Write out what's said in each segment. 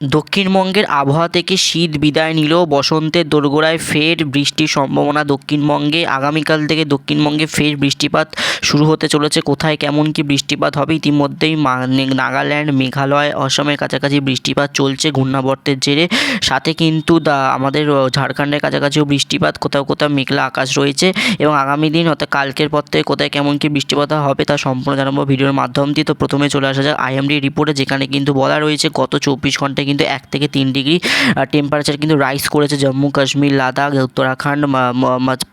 দক্ষিণবঙ্গের আবহাওয়া থেকে শীত বিদায় নিলেও বসন্তের দোরগোড়ায় ফের বৃষ্টির সম্ভাবনা দক্ষিণবঙ্গে। আগামীকাল থেকে দক্ষিণবঙ্গে ফের বৃষ্টিপাত শুরু হতে চলেছে। কোথায় কেমন কি বৃষ্টিপাত হবে ইতিমধ্যেই নাগাল্যান্ড, মেঘালয়, অসমের কাছাকাছি বৃষ্টিপাত চলছে ঘূর্ণাবর্তের জেরে। সাথে কিন্তু আমাদের ঝাড়খণ্ডের কাছাকাছিও বৃষ্টিপাত, কোথাও কোথাও মেঘলা আকাশ রয়েছে এবং আগামী দিন অর্থাৎ কালকের পর থেকে কোথায় কেমন কি বৃষ্টিপাত হবে তা সম্পূর্ণ জানাব ভিডিওর মাধ্যম দিয়ে। তো প্রথমে চলে আসা যাক আইএমডি রিপোর্টে যেখানে কিন্তু বলা রয়েছে গত চব্বিশ ঘন্টায় কিন্তু এক থেকে তিন ডিগ্রি টেম্পারেচার কিন্তু রাইস করেছে জম্মু কাশ্মীর লাদাখ, উত্তরাখণ্ড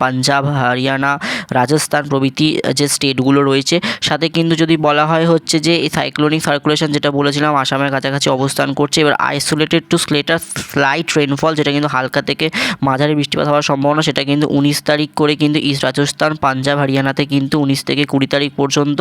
পাঞ্জাব, হরিয়ানা রাজস্থান প্রভৃতি যে স্টেটগুলো রয়েছে, সাথে কিন্তু যদি বলা হয় হচ্ছে যে এই সাইক্লোনিক সার্কুলেশন যেটা বলেছিলাম, আসামের কাছাকাছি অবস্থান করছে, এবার isolated to scattered slight rainfall যেটা কিন্তু হালকা থেকে মাঝারি বৃষ্টিপাত হওয়ার সম্ভাবনা, সেটা কিন্তু উনিশ তারিখ করে কিন্তু ইস্ট রাজস্থান পাঞ্জাব হরিয়ানাতে কিন্তু উনিশ থেকে কুড়ি তারিখ পর্যন্ত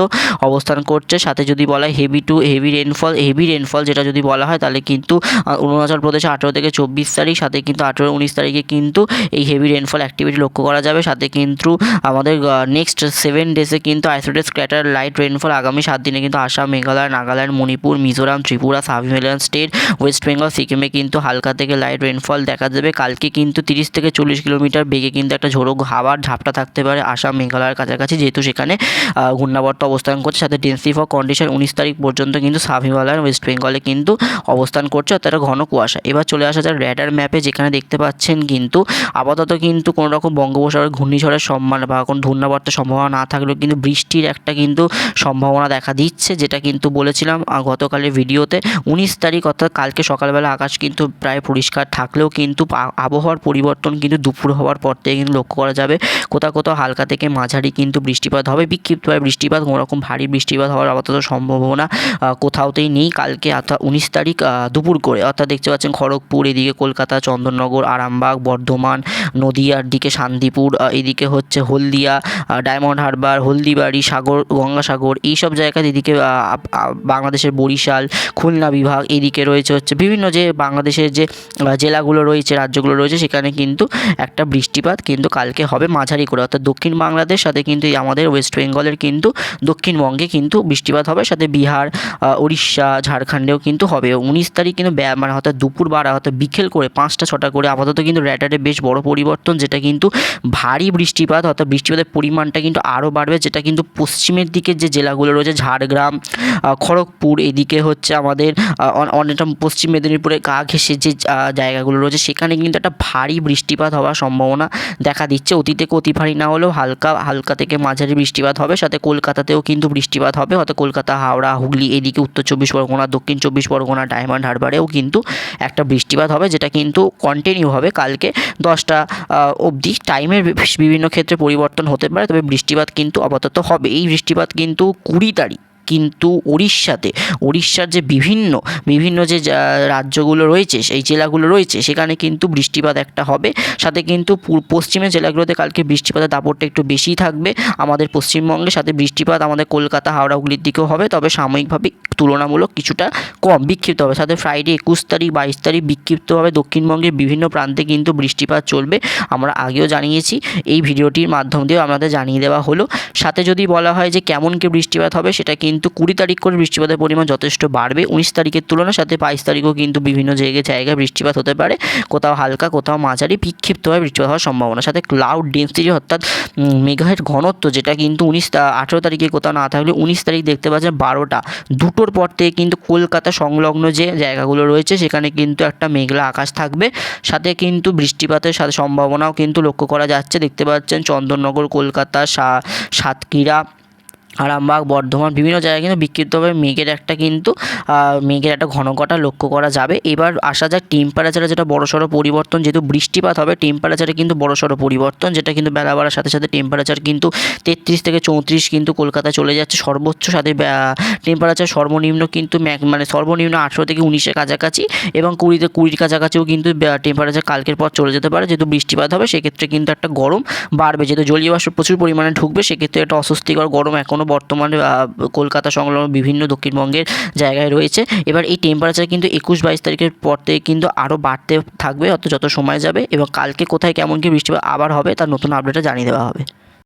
অবস্থান করছে। সাথে যদি বলা হয় heavy to heavy rainfall heavy rainfall যেটা যদি বলা হয়, তাহলে কিন্তু অরুণাচল প্রদেশে আঠেরো থেকে চব্বিশ তারিখ, সাথে কিন্তু আঠেরো, উনিশ তারিখে কিন্তু এই হেভি রেনফল অ্যাক্টিভিটি লক্ষ্য করা যাবে। সাথে কিন্তু আমাদের নেক্সট সেভেন ডেজে কিন্তু আইসোলেটেড স্ক্যাটার লাইট রেনফল আগামী সাত দিনে কিন্তু Assam, Meghalaya, Nagaland, Manipur, Mizoram, Tripura sub Himalayan state West Bengal সিকিমে কিন্তু হালকা থেকে লাইট রেনফল দেখা যাবে। কালকে কিন্তু তিরিশ থেকে চল্লিশ কিলোমিটার বেগে কিন্তু একটা ঝোড়ো হাওয়ার ঝাপটা থাকতে পারে আসাম, মেঘালয়ের কাছাকাছি। যেহেতু সেখানে ঘূর্ণাবর্ত অবস্থান করছে, সাথে ডেন্সি ফর কন্ডিশন উনিশ তারিখ পর্যন্ত কিন্তু সাব হিমালয়ান ওয়েস্ট বেঙ্গলে কিন্তু অবস্থান করছে, অর্থাৎ ঘন কুয়াশা। এবার চলে আসা যায় র্যাডার ম্যাপে যেখানে দেখতে পাচ্ছেন কিন্তু আপাতত কিন্তু কোনো রকম বঙ্গোপসাগর ঘূর্ণিঝড়ের সম্মান বা কোনো ঘূর্ণাবর্তের সম্ভাবনা না থাকলেও কিন্তু বৃষ্টির একটা কিন্তু সম্ভাবনা দেখা দিচ্ছে, যেটা কিন্তু বলেছিলাম গতকালের ভিডিওতে। উনিশ তারিখ অর্থাৎ কালকে সকালবেলা আকাশ কিন্তু প্রায় পরিষ্কার থাকলেও কিন্তু আবহাওয়ার পরিবর্তন কিন্তু দুপুর হওয়ার পর থেকে কিন্তু লক্ষ্য করা যাবে। কোথাও কোথাও হালকা থেকে মাঝারি কিন্তু বৃষ্টিপাত হবে, বিক্ষিপ্তভাবে বৃষ্টিপাত কোনো রকম ভারী বৃষ্টিপাত হওয়ার আপাতত সম্ভাবনা কোথাওতেই নেই। কালকে অর্থাৎ উনিশ তারিখ দুপুর করে, অর্থাৎ দেখতে পাচ্ছেন খড়গপুর, এদিকে কলকাতা, চন্দননগর, আরামবাগ, বর্ধমান, নদিয়ার দিকে শান্তিপুর এদিকে হচ্ছে হলদিয়া আহ, ডায়মন্ড হারবার হলদিবাড়ি সাগর গঙ্গাসাগর এইসব জায়গায় এদিকে বাংলাদেশের বরিশাল খুলনা বিভাগ এদিকে রয়েছে হচ্ছে বিভিন্ন যে বাংলাদেশের যে জেলাগুলো রয়েছে রাজ্যগুলো রয়েছে সেখানে কিন্তু একটা বৃষ্টিপাত কিন্তু কালকে হবে মাঝারি করে। অর্থাৎ দক্ষিণ বাংলাদেশ সাথে কিন্তু আমাদের ওয়েস্ট বেঙ্গলের কিন্তু দক্ষিণবঙ্গে কিন্তু বৃষ্টিপাত হবে সাথে বিহার উড়িষ্যা ঝাড়খণ্ডেও কিন্তু হবে। উনিশ তারিখ কিন্তু মানে অর্থাৎ দুপুর বারা অর্থাৎ বিকেল করে পাঁচটা ছটা করে আপাতত কিন্তু র্যাটারে বেশ বড় পরিবর্তন যেটা কিন্তু ভারী বৃষ্টিপাত অর্থাৎ বৃষ্টিপাতের পরিমাণটা কিন্তু আরও বাড়বে, যেটা কিন্তু পশ্চিমের দিকে যে জেলাগুলো রয়েছে, ঝাড়গ্রাম খড়গপুর, এদিকে হচ্ছে আমাদের অনেকটা পশ্চিম মেদিনীপুরে গা ঘেঁষে যে জায়গাগুলো রয়েছে, সেখানে কিন্তু একটা ভারী বৃষ্টিপাত হওয়ার সম্ভাবনা দেখা দিচ্ছে। অতীতে অতি ভারী না হলেও হালকা হালকা থেকে মাঝারি বৃষ্টিপাত হবে, সাথে কলকাতাতেও কিন্তু বৃষ্টিপাত হবে, হয়তো কলকাতা, হাওড়া, হুগলি, এদিকে উত্তর চব্বিশ পরগনা, দক্ষিণ চব্বিশ পরগনা, ডায়মন্ড হারবারেও কিন্তু একটা বৃষ্টিপাত হবে, যেটা কিন্তু কন্টিনিউ হবে কালকে দশটা অবধি। টাইমের বিভিন্ন ক্ষেত্রে পরিবর্তন হতে পারে তবে বৃষ্টিপাত কিন্তু আপাতত হবে। এই বৃষ্টিপাত কিন্তু কুড়ি তারিখ কিন্তু উড়িষ্যাতে উড়িষ্যার যে বিভিন্ন বিভিন্ন যে রাজ্যগুলো রয়েছে, সেই জেলাগুলো রয়েছে, সেখানে কিন্তু বৃষ্টিপাত একটা হবে। সাথে কিন্তু পশ্চিমের জেলাগুলোতে কালকে বৃষ্টিপাতের দাপটটা একটু বেশিই থাকবে। আমাদের পশ্চিমবঙ্গে সাথে বৃষ্টিপাত আমাদের কলকাতা, হাওড়া, হুগলির দিকেও হবে, তবে সাময়িকভাবে তুলনামূলক কিছুটা কম বিক্ষিপ্ত হবে। সাথে ফ্রাইডে একুশ তারিখ, বাইশ তারিখ বিক্ষিপ্তভাবে দক্ষিণবঙ্গের বিভিন্ন প্রান্তে কিন্তু বৃষ্টিপাত চলবে। আমরা আগেও জানিয়েছি, এই ভিডিওটির মাধ্যম দিয়েও আমাদের জানিয়ে দেওয়া হলো। সাথে যদি বলা হয় যে কেমন কি বৃষ্টিপাত হবে, সেটা কিন্তু কুড়ি তারিখ করে বৃষ্টিপাতের পরিমাণ যথেষ্ট বাড়বে। উনিশ তারিখের তুলনায় সাথে বাইশ তারিখও কিন্তু বিভিন্ন জায়গায় জায়গায় বৃষ্টিপাত হতে পারে। কোথাও হালকা, কোথাও মাঝারি বিক্ষিপ্তভাবে বৃষ্টিপাত হওয়ার সম্ভাবনা। সাথে ক্লাউড ডেন্সিটি অর্থাৎ মেঘের ঘনত্ব যেটা কিন্তু উনিশ আঠেরো তারিখে কোথাও না থাকলে উনিশ তারিখ দেখতে পাচ্ছেন বারোটা। দুটোর পর থেকে কিন্তু কলকাতা সংলগ্ন যে জায়গাগুলো রয়েছে, সেখানে কিন্তু একটা মেঘলা আকাশ থাকবে। সাথে কিন্তু বৃষ্টিপাতের সাথে সম্ভাবনাও কিন্তু লক্ষ্য করা যাচ্ছে। দেখতে পাচ্ছেন চন্দননগর, কলকাতা সাতক্ষীরা আরামবাগ বর্ধমান বিভিন্ন জায়গায় কিন্তু বিক্ষিপ্তভাবে মেঘের একটা কিন্তু মেঘের একটা ঘনঘটা লক্ষ্য করা যাবে। এবার আসা যাক টেম্পারেচারে যেটা বড়সড় পরিবর্তন, যেহেতু বৃষ্টিপাত হবে টেম্পারেচারে কিন্তু বড়সড় পরিবর্তন, যেটা কিন্তু বেলা বাড়ার সাথে সাথে টেম্পারেচার কিন্তু তেত্রিশ থেকে চৌত্রিশ কিন্তু কলকাতায় চলে যাচ্ছে। সর্বোচ্চ সাথে টেম্পারেচার সর্বনিম্ন কিন্তু মানে সর্বনিম্ন আঠেরো থেকে উনিশের কাছাকাছি এবং কুড়িতে, কুড়ির কাছাকাছিও কিন্তু টেম্পারেচার কালকের পর চলে যেতে পারে। যেহেতু বৃষ্টিপাত হবে, সেক্ষেত্রে কিন্তু একটা গরম বাড়বে। যেহেতু জলীয় বাষ্প প্রচুর পরিমাণে ঢুকবে, সেক্ষেত্রে একটা অস্বস্তিকর গরম এখনও বর্তমানে বর্তমান কলকাতা সংলগ্ন বিভিন্ন দক্ষিণবঙ্গের জায়গায় রয়েছে। এবার এই টেম্পারেচার কিন্তু একুশ বাইশ তারিখের পর থেকে কিন্তু আরও বাড়তে থাকবে অত যত সময় যাবে এবং কালকে কোথায় কেমন কি বৃষ্টিপাত আবার হবে, তার নতুন আপডেটটা জানিয়ে দেওয়া হবে।